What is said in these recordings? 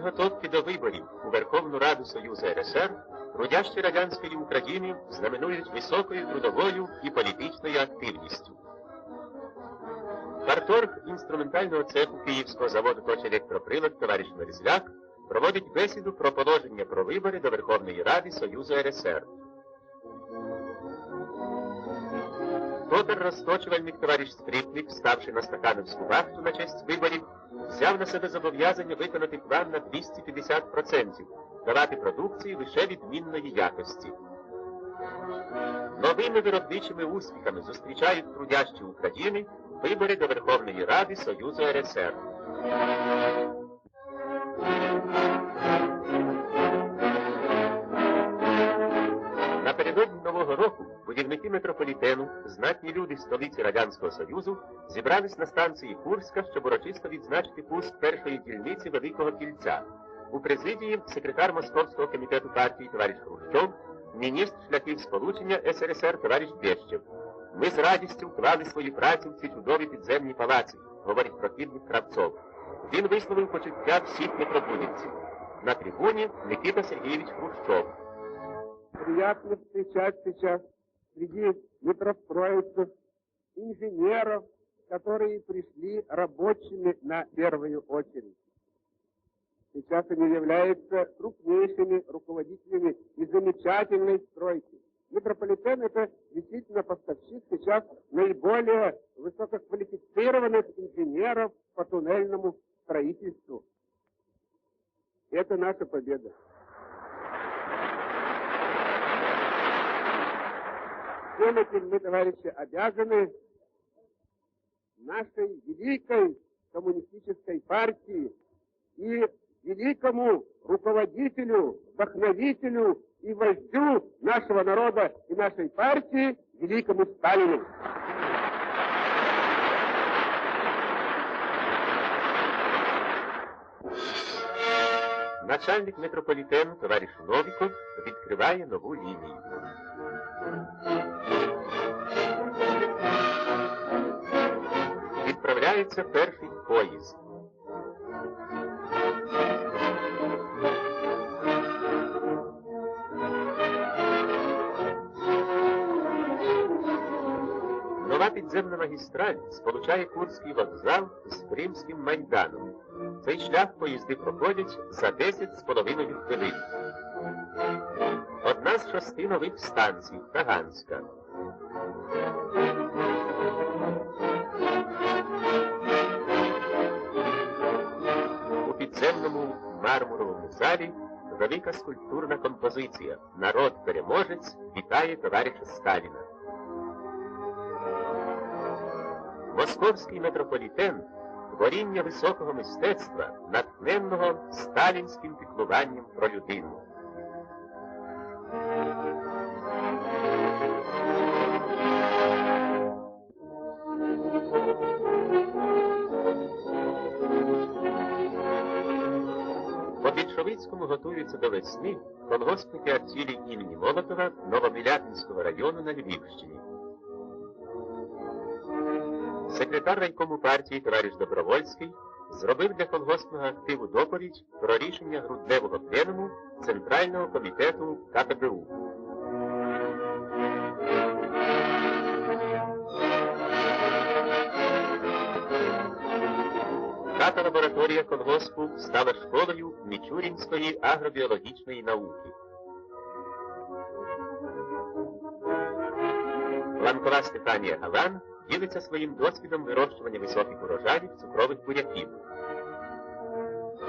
підготовки до виборів у Верховну Раду Союзу РСР трудящі радянської України знаменують високою трудовою і політичною активністю. Парторг інструментального цеху Київського заводу «Точелектроприлад» товариш Мерзляк проводить бесіду про положення про вибори до Верховної Ради Союзу РСР. Тодор розточувальник товариш Скрипник, ставши на стакановську вахту на честь виборів, взяв на себе зобов'язання виконати план на 250%, давати продукції лише відмінної якості. Новими виробничими успіхами зустрічають трудящі України вибори до Верховної Ради Союзу РСР. Будівники метрополітену, знатні люди столиці Радянського Союзу, зібрались на станції Курська, щоб урочисто відзначити пуск першої дільниці Великого Кільця. У президії секретар Московського комітету партії товариш Хрущов, міністр шляхів сполучення СРСР товариш Бєщев. Ми з радістю вклали свою працю в ці чудові підземні палаці, говорить прохідник Кравцов. Він висловив почуття всіх метробудівців. На трибуні Никита Сергеевич Хрущев. приятно встречать сейчас среди метростроевцев инженеров, которые пришли рабочими на первую очередь. Сейчас они являются крупнейшими руководителями и замечательной стройки. Метрополитен это действительно поставщик сейчас наиболее высококвалифицированных инженеров по туннельному строительству. Это наша победа. Всем этим мы, товарищи, обязаны нашей великой коммунистической партии и великому руководителю, вдохновителю и вождю нашего народа и нашей партии, великому Сталину. Начальник метрополітену товариш Новіков відкриває нову лінію. Відправляється перший поїзд. Нова підземна магістраль сполучає Курський вокзал з Кримським майданом. Цей шлях поїзди проходять за 10 з половиною хвилин. Одна з шести нових станцій Таганська. У мармуровому залі велика скульптурна композиція Народ переможець вітає товариша Сталіна. Московський метрополітен творіння високого мистецтва, натхненного сталінським піклуванням про людину. По Більшовицькому готуються до весни колгоспники артілі імені Молотова Новомілятинського району на Львівщині. Секретар райкому партії товариш Добровольський зробив для колгоспного активу доповідь про рішення грудневого пленуму Центрального комітету КПБУ. П'ята лабораторія колгоспу стала школою Мічурінської агробіологічної науки. Ланкова Стефанія Галан ділиться своїм досвідом вирощування високих урожаїв цукрових буряків.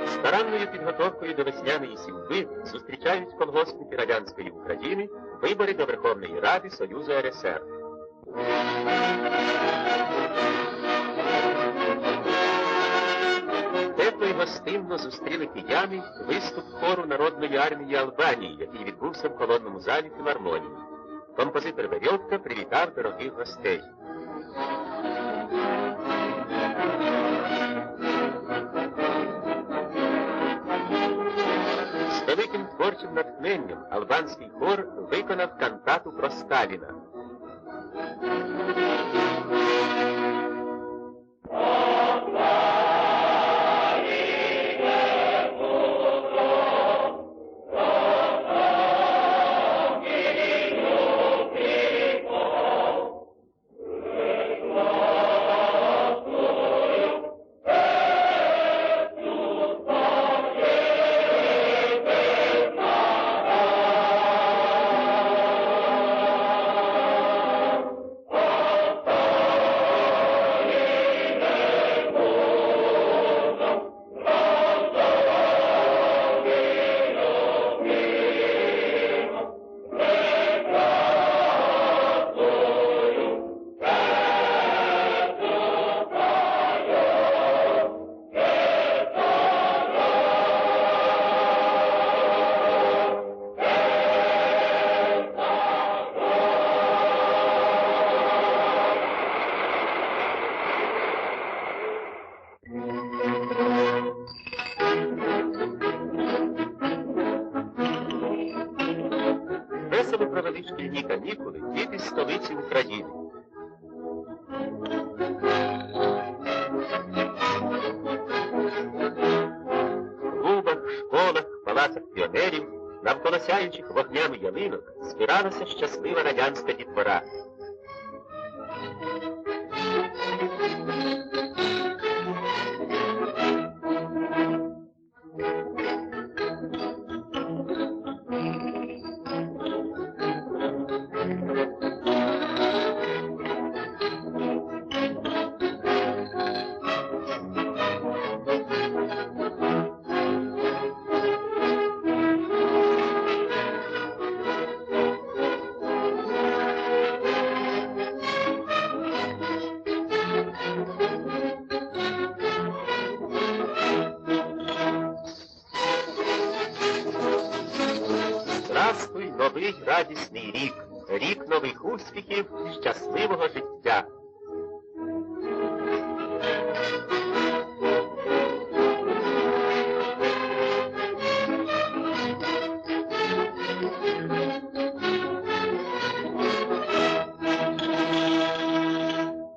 Старанною підготовкою до весняної сім'ї зустрічають колгоспники радянської України вибори до Верховної Ради Союзу РСР. Гостинно зустріли кияни виступ хору Народної армії Албанії, який відбувся в колонному залі філармонії. Композитор Верьовка привітав дорогих гостей. З великим творчим натхненням албанський хор виконав кантату про Сталіна. Провели шкільні канікули діти з столиці України. В клубах, школах, палацах піонерів, навколо вогнями ялинок збиралася щаслива радянська дітвора. Радісний рік, рік нових успіхів, щасливого життя.